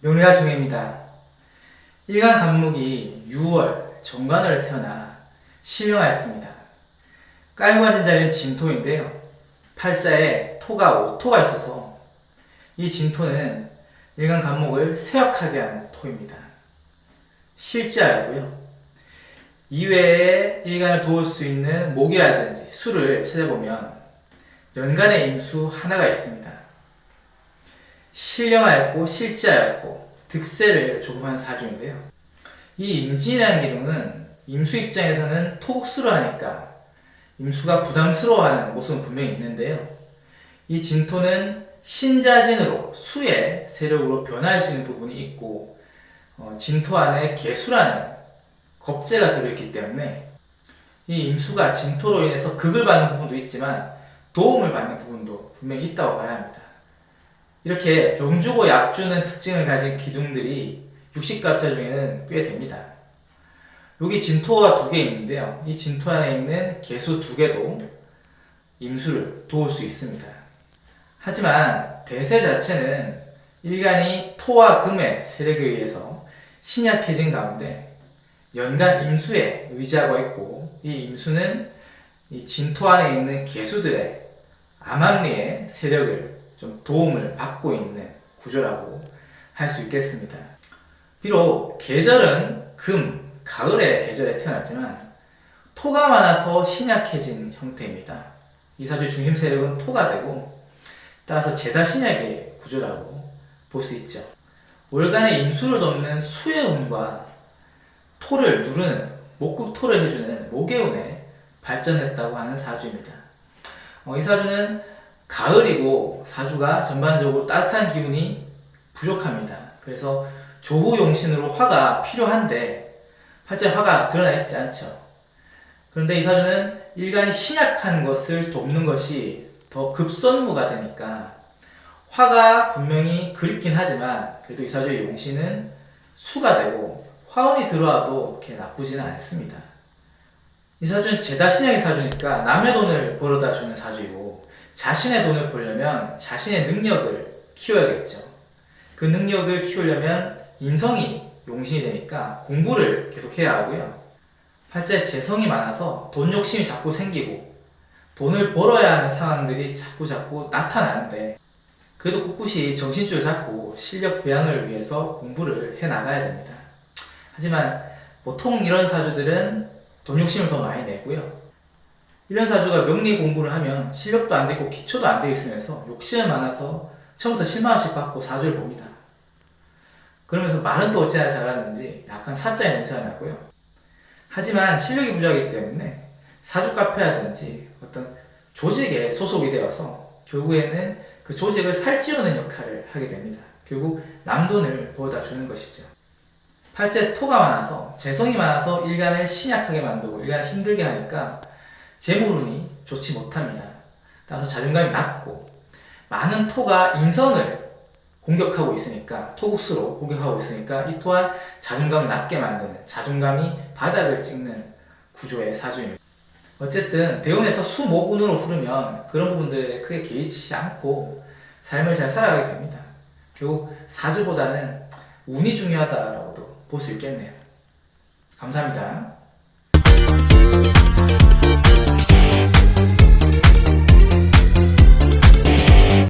명리학 정입니다. 일간 간목이 6월 정관월에 태어나 실명하였습니다. 깔고 앉은 자리는 진토인데요. 팔자에 토가 5토가 있어서 이 진토는 일간 간목을 쇠약하게 하는 토입니다. 실지하고요. 이외에 일간을 도울 수 있는 목이라든지 수를 찾아보면 연간의 임수 하나가 있습니다. 신령하였고 실지하였고 득세를 조급하는 사주인데요. 이 임진이라는 기둥은 임수 입장에서는 토국수로 하니까 임수가 부담스러워하는 모습은 분명히 있는데요. 이 진토는 신자진으로 수의 세력으로 변화할 수 있는 부분이 있고 어, 진토 안에 개수라는 겁재가 들어있기 때문에 이 임수가 진토로 인해서 극을 받는 부분도 있지만 도움을 받는 부분도 분명히 있다고 봐야 합니다. 이렇게 병주고 약주는 특징을 가진 기둥들이 육식갑자 중에는 꽤 됩니다. 여기 진토가 두 개 있는데요. 이 진토 안에 있는 개수 두 개도 임수를 도울 수 있습니다. 하지만 대세 자체는 일간이 토와 금의 세력에 의해서 신약해진 가운데 연간 임수에 의지하고 있고 이 임수는 이 진토 안에 있는 개수들의 암암리의 세력을 좀 도움을 받고 있는 구조라고 할 수 있겠습니다. 비록 계절은 금, 가을의 계절에 태어났지만 토가 많아서 신약해진 형태입니다. 이 사주의 중심 세력은 토가 되고 따라서 제다 신약의 구조라고 볼 수 있죠. 월간의 임수를 돕는 수의 운과 토를 누르는 목극 토를 해주는 목의 운에 발전했다고 하는 사주입니다. 어, 이 사주는 가을이고 사주가 전반적으로 따뜻한 기운이 부족합니다. 그래서 조후용신으로 화가 필요한데 팔자 화가 드러나 있지 않죠. 그런데 이 사주는 일간이 신약한 것을 돕는 것이 더 급선무가 되니까 화가 분명히 그립긴 하지만 그래도 이 사주의 용신은 수가 되고 화운이 들어와도 그렇게 나쁘지는 않습니다. 이 사주는 제다 신약의 사주니까 남의 돈을 벌어다 주는 사주이고 자신의 돈을 벌려면 자신의 능력을 키워야겠죠. 그 능력을 키우려면 인성이 용신이 되니까 공부를 계속 해야 하고요. 팔자에 재성이 많아서 돈 욕심이 자꾸 생기고 돈을 벌어야 하는 상황들이 자꾸 자꾸 나타나는데 그래도 꿋꿋이 정신줄 잡고 실력 배양을 위해서 공부를 해 나가야 됩니다. 하지만 보통 이런 사주들은 돈 욕심을 더 많이 내고요. 이런 사주가 명리 공부를 하면 실력도 안 되고 기초도 안 돼 있으면서 욕심이 많아서 처음부터 10만 원씩 받고 사주를 봅니다. 그러면서 말은 또 어찌나 잘하는지 약간 사자의 냄새가 나고요. 하지만 실력이 부족하기 때문에 사주 카페라든지 어떤 조직에 소속이 되어서 결국에는 그 조직을 살찌우는 역할을 하게 됩니다. 결국 남돈을 벌어다 주는 것이죠. 팔째 토가 많아서 재성이 많아서 일간을 신약하게 만들고 일간을 힘들게 하니까 재물운이 좋지 못합니다. 따라서 자존감이 낮고 많은 토가 인성을 공격하고 있으니까 토국수로 공격하고 있으니까 이 또한 자존감을 낮게 만드는 자존감이 바닥을 찍는 구조의 사주입니다. 어쨌든 대운에서 수목운으로 흐르면 그런 부분들에 크게 개의치 않고 삶을 잘 살아가게 됩니다. 결국 사주보다는 운이 중요하다라고도 볼 수 있겠네요. 감사합니다.